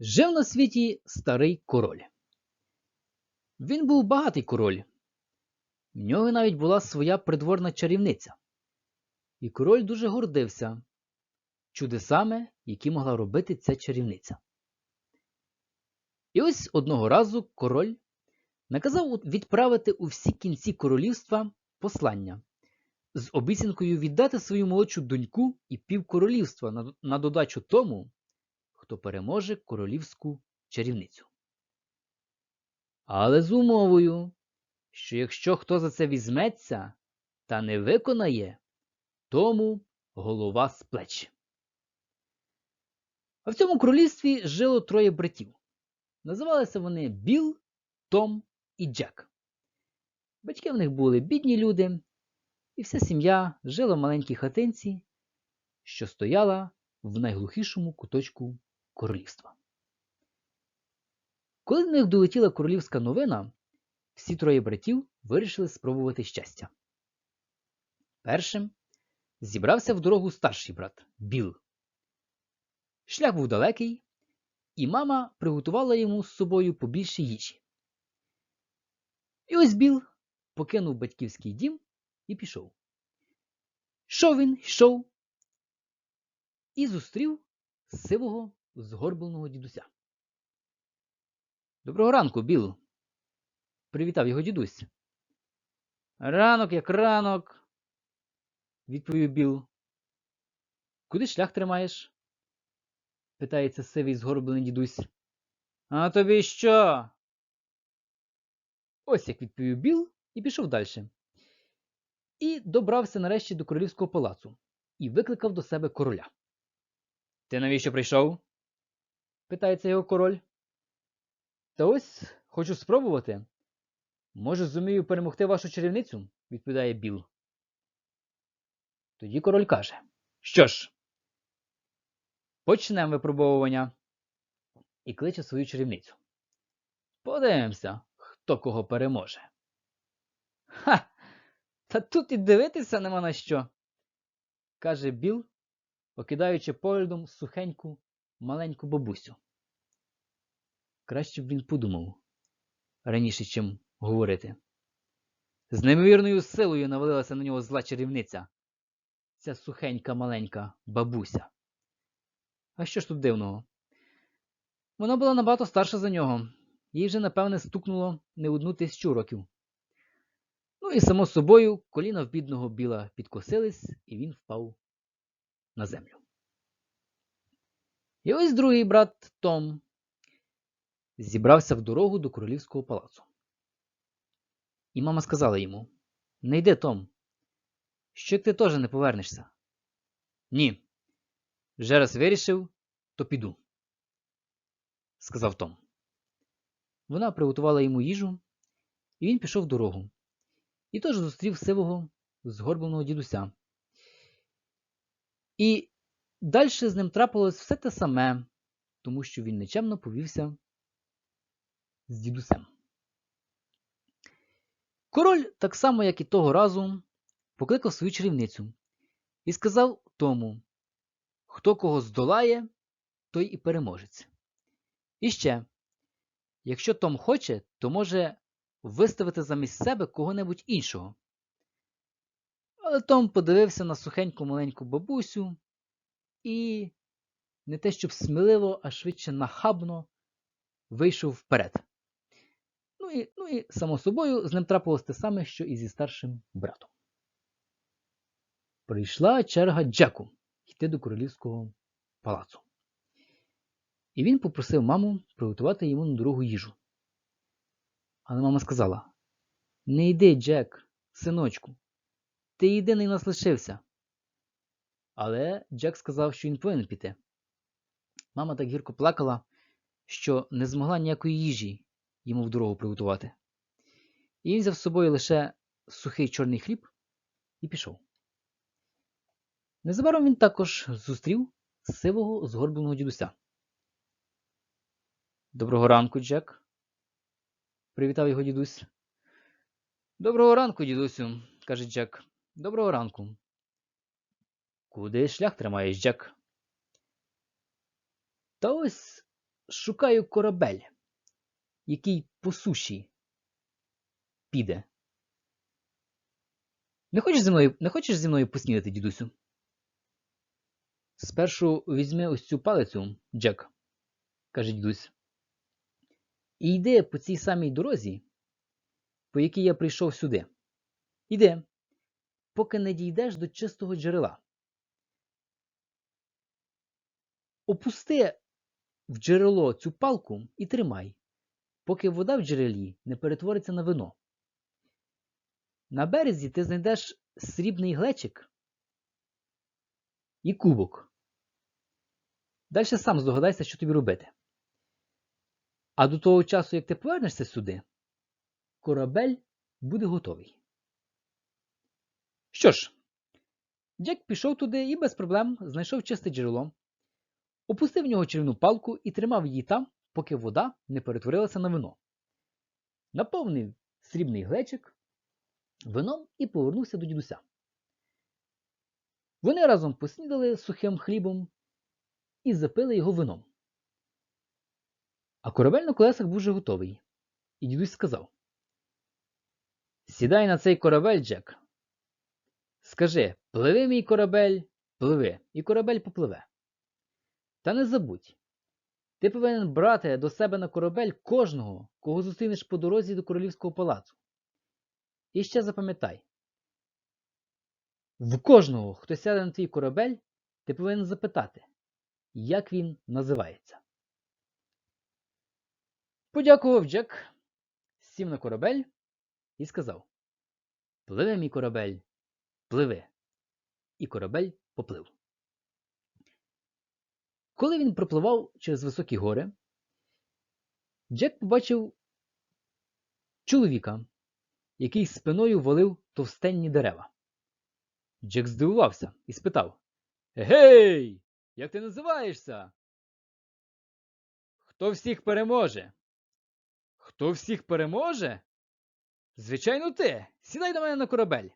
Жив на світі старий король. Він був багатий король. В нього навіть була своя придворна чарівниця. І король дуже гордився чудесами, які могла робити ця чарівниця. І ось одного разу король наказав відправити у всі кінці королівства послання з обіцянкою віддати свою молодшу доньку і півкоролівства на, додачу тому, хто переможе королівську чарівницю. Але з умовою, що якщо хто за це візьметься та не виконає, тому голова з плеч. А в цьому королівстві жило троє братів. Називалися вони Біл, Том і Джек. Батьки в них були бідні люди, і вся сім'я жила в маленькій хатинці, що стояла в найглухішому куточку королівства. Коли до них долетіла королівська новина, всі троє братів вирішили спробувати щастя. Першим зібрався в дорогу старший брат Біл. Шлях був далекий, і мама приготувала йому з собою побільше їжі. І ось Біл покинув батьківський дім і пішов. Йшов він, йшов і зустрів сивого згорбленого дідуся. Доброго ранку, Біл, привітав його дідусь. Ранок, як ранок, відповів Біл. Куди шлях тримаєш? питається сивий згорблений дідусь. А тобі що? Ось як відповів Біл і пішов далі. І добрався нарешті до королівського палацу і викликав до себе короля. Ти навіщо прийшов? Питається його король. Та ось хочу спробувати. Може, зумію перемогти вашу чарівницю, відповідає Біл. Тоді король каже: Що ж, почнемо випробовування і кличе свою чарівницю. Подивимося, хто кого переможе. Ха! Та тут і дивитися нема на що, каже Біл, окидаючи поглядом сухеньку маленьку бабусю. Краще б він подумав раніше, чим говорити. З неймовірною силою навалилася на нього зла чарівниця, ця сухенька маленька бабуся. А що ж тут дивного? Вона була набагато старша за нього, їй вже, напевне, стукнуло не одну тисячу років. Ну і, само собою, коліна в бідного біла підкосились, і він впав на землю. І ось другий брат Том зібрався в дорогу до королівського палацу. І мама сказала йому: Не йди, Том, що ти теж не повернешся. Ні. Вже раз вирішив, то піду, сказав Том. Вона приготувала йому їжу, і він пішов в дорогу. І теж зустрів сивого, згорбленого дідуся. І далі з ним трапилось все те саме, тому що він нечемно повівся з дідусем. Король, так само, як і того разу, покликав свою чарівницю і сказав тому, хто кого здолає, той і переможець. І ще, якщо Том хоче, то може виставити замість себе кого-небудь іншого. Але Том подивився на сухеньку маленьку бабусю і не те щоб сміливо, а швидше нахабно вийшов вперед. І, ну і, само собою, з ним трапилось те саме, що і зі старшим братом. Прийшла черга Джеку йти до королівського палацу. І він попросив маму приготувати йому на дорогу їжу. Але мама сказала: Не йди, Джек, синочку, ти єдиний нас лишився. Але Джек сказав, що він повинен піти. Мама так гірко плакала, що не змогла ніякої їжі йому в дорогу приготувати. І він взяв з собою лише сухий чорний хліб і пішов. Незабаром він також зустрів сивого згорбленого дідуся. Доброго ранку, Джек, привітав його дідусь. Доброго ранку, дідусю, каже Джек. Доброго ранку. Куди шлях тримаєш, Джек? Та ось шукаю корабель, який по суші піде. Не хочеш зі мною, не хочеш зі мною поснідати, дідусю? Спершу візьми ось цю палицю, Джек, каже дідусь. І йди по цій самій дорозі, по якій я прийшов сюди. Іди, поки не дійдеш до чистого джерела. Опусти в джерело цю палку і тримай, поки вода в джерелі не перетвориться на вино. На березі ти знайдеш срібний глечик і кубок. Далі сам здогадайся, що тобі робити. А до того часу, як ти повернешся сюди, корабель буде готовий. Що ж, Джек пішов туди і без проблем знайшов чисте джерело, опустив в нього чарівну палку і тримав її там, поки вода не перетворилася на вино. Наповнив срібний глечик вином і повернувся до дідуся. Вони разом поснідали сухим хлібом і запили його вином. А корабель на колесах був вже готовий, і дідусь сказав: Сідай на цей корабель, Джек. Скажи, пливи мій корабель, пливи, і корабель попливе. Та не забудь, ти повинен брати до себе на корабель кожного, кого зустрінеш по дорозі до королівського палацу. І ще запам'ятай, в кожного, хто сяде на твій корабель, ти повинен запитати, як він називається. Подякував Джек, сів на корабель і сказав: Пливе мій корабель, пливи. І корабель поплив. Коли він пропливав через високі гори, Джек побачив чоловіка, який спиною валив товстенні дерева. Джек здивувався і спитав: Гей, як ти називаєшся? Хто всіх переможе? Хто всіх переможе? Звичайно, ти. Сідай до мене на корабель.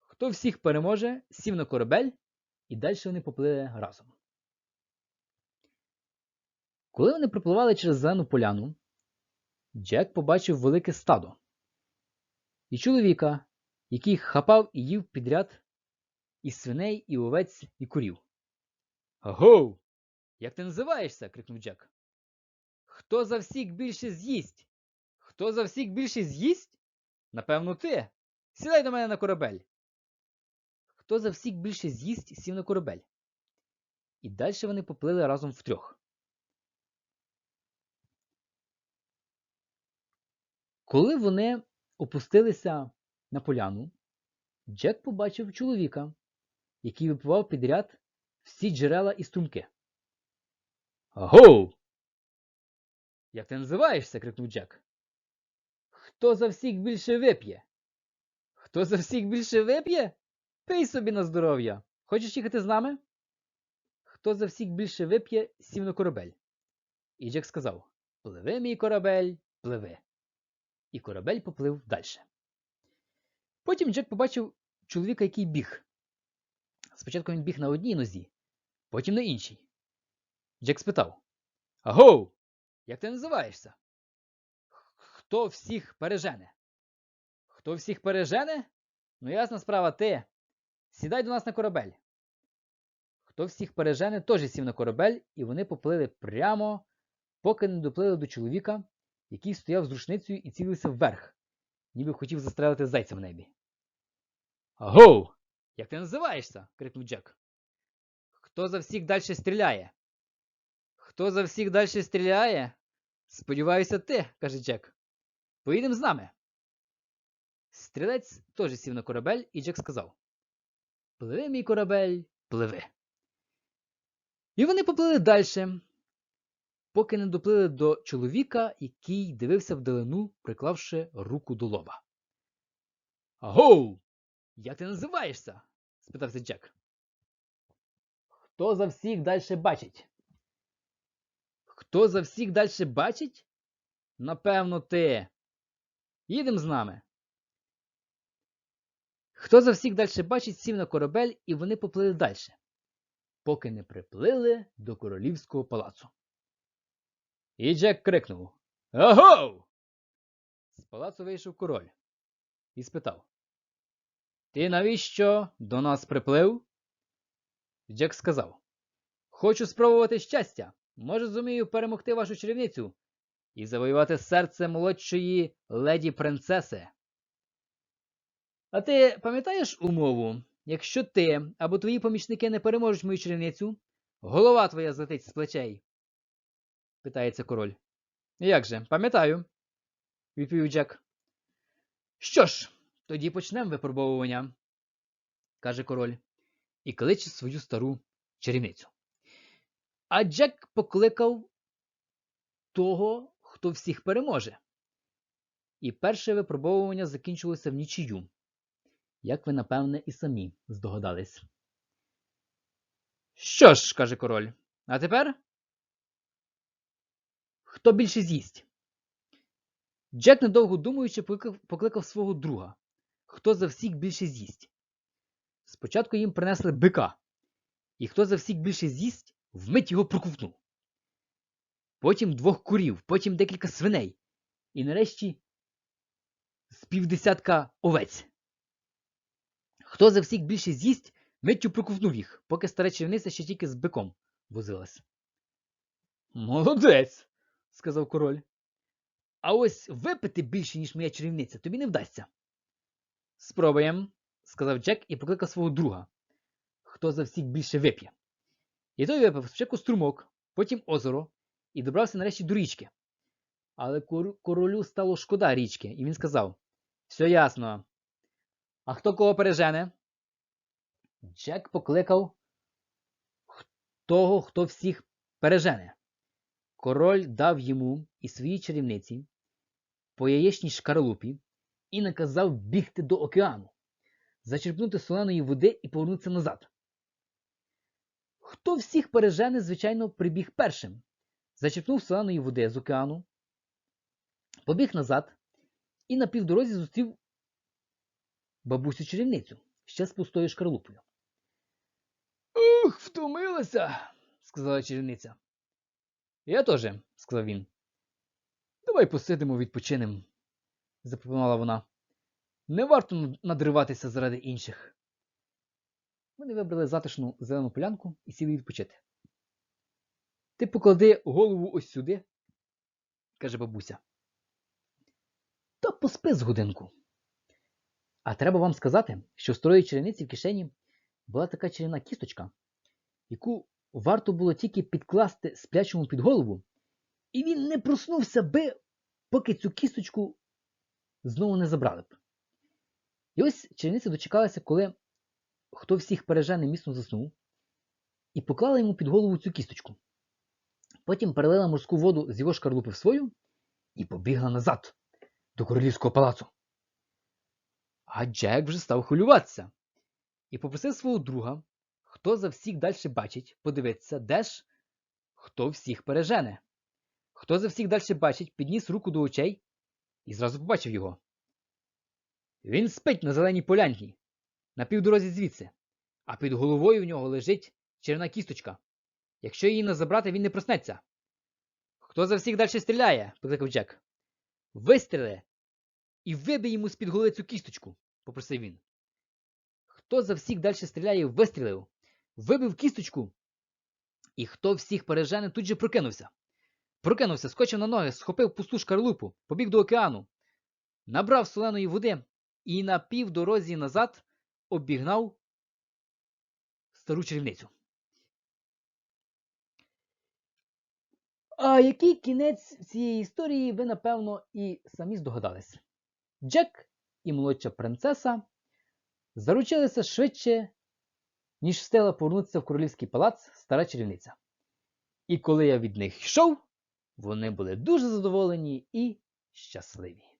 Хто всіх переможе, сів на корабель, і далі вони поплили разом. Коли вони пропливали через зелену поляну, Джек побачив велике стадо і чоловіка, який хапав і їв підряд і свиней, і овець, і курів. Агоу! Як ти називаєшся? крикнув Джек. Хто за всіх більше з'їсть? Хто за всіх більше з'їсть? Напевно, ти. Сідай до мене на корабель. Хто за всіх більше з'їсть, сів на корабель. І далі вони поплили разом втрьох. Коли вони опустилися на поляну, Джек побачив чоловіка, який випивав підряд всі джерела і струмки. Агоу! Як ти називаєшся? крикнув Джек. Хто за всіх більше вип'є? Хто за всіх більше вип'є? Пий собі на здоров'я. Хочеш їхати з нами? Хто за всіх більше вип'є, сів на корабель. І Джек сказав: Пливи, мій корабель, пливи. І корабель поплив далі. Потім Джек побачив чоловіка, який біг. Спочатку він біг на одній нозі, потім на іншій. Джек спитав: Агоу! Як ти називаєшся? Хто всіх пережене? Хто всіх пережене? Ну, ясна справа, ти. Сідай до нас на корабель. Хто всіх пережене, теж сів на корабель, і вони поплили прямо, поки не доплили до чоловіка, який стояв з рушницею і цілився вверх, ніби хотів застрелити зайця в небі. Агоу! Як ти називаєшся? крикнув Джек. Хто за всіх далі стріляє? Хто за всіх далі стріляє? Сподіваюся, ти, каже Джек. Поїдемо з нами. Стрілець теж сів на корабель, і Джек сказав: Пливи, мій корабель, пливи. І вони поплили далі, поки не доплили до чоловіка, який дивився вдалину, приклавши руку до лоба. Агоу! Як ти називаєшся? спитався Джек. Хто за всіх далі бачить? Хто за всіх далі бачить? Напевно, ти. Їдем з нами. Хто за всіх далі бачить, сів на корабель, і вони поплили далі. поки не приплили до королівського палацу. І Джек крикнув Агов! З палацу вийшов король і спитав Ти навіщо до нас приплив? Джек сказав Хочу спробувати щастя. Може, зумію перемогти вашу чарівницю і завоювати серце молодшої леді принцеси. А ти пам'ятаєш умову? Якщо ти або твої помічники не переможуть мою чарівницю, голова твоя злетить з плечей? питається король. Як же, пам'ятаю, відповів Джек. Що ж, тоді почнемо випробовування, каже король, і кличе свою стару чарівницю. А Джек покликав того, хто всіх переможе. І перше випробовування закінчилося в нічию, як ви, напевне, і самі здогадались. Що ж, каже король, а тепер? Хто більше з'їсть? Джек, недовго думаючи, покликав, покликав свого друга, хто за всіх більше з'їсть. Спочатку їм принесли бика, і хто за всіх більше з'їсть, вмить його проковтнув. Потім двох курів, потім декілька свиней, і нарешті з півдесятка овець. Хто за всіх більше з'їсть, миттю проковтнув їх, поки стара чарівниця ще тільки з биком возилась. Молодець, сказав король. А ось випити більше, ніж моя чарівниця, тобі не вдасться. Спробуємо, сказав Джек і покликав свого друга, хто за всіх більше вип'є. І той випив спочатку струмок, потім озеро і добрався нарешті до річки. Але кор- королю стало шкода річки, і він сказав: Все ясно. А хто кого пережене? Джек покликав того, хто всіх пережене. Король дав йому і своїй чарівниці по яєчній шкаралупі і наказав бігти до океану, зачерпнути соленої води і повернутися назад. Хто всіх пережене, звичайно, прибіг першим, зачерпнув соленої води з океану, побіг назад і на півдорозі зустрів бабусю чарівницю ще з пустою шкарлупою. Ух, втомилася, сказала чарівниця. Я теж, сказав він. Давай посидимо, відпочинемо, запропонувала вона. Не варто надриватися заради інших. Вони вибрали затишну зелену полянку і сіли відпочити. Ти поклади голову ось сюди, каже бабуся. То поспи з годинку. А треба вам сказати, що в старої чарівниці в кишені була така чарівна кісточка, яку варто було тільки підкласти сплячому під голову, і він не проснувся би, поки цю кісточку знову не забрали б. І ось чарівниця дочекалася, коли хто всіх пережене міцно заснув, і поклала йому під голову цю кісточку. Потім перелила морську воду з його шкарлупи в свою і побігла назад до королівського палацу. А Джек вже став хвилюватися і попросив свого друга, хто за всіх далі бачить, подивитися, де ж хто всіх пережене. Хто за всіх далі бачить, підніс руку до очей і зразу побачив його. Він спить на зеленій полянці, на півдорозі звідси, а під головою в нього лежить черна кісточка. Якщо її не забрати, він не проснеться. Хто за всіх далі стріляє? покликав Джек. Вистріли і вибий йому з-під голови цю кісточку, попросив він. Хто за всіх далі стріляє, вистрілив, вибив кісточку, і хто всіх пережене, тут же прокинувся. Прокинувся, скочив на ноги, схопив пусту шкарлупу, побіг до океану, набрав соленої води і на півдорозі назад обігнав стару чарівницю. А який кінець цієї історії ви, напевно, і самі здогадались. Джек і молодша принцеса заручилися швидше, ніж встигла повернутися в королівський палац стара чарівниця. І коли я від них йшов, вони були дуже задоволені і щасливі.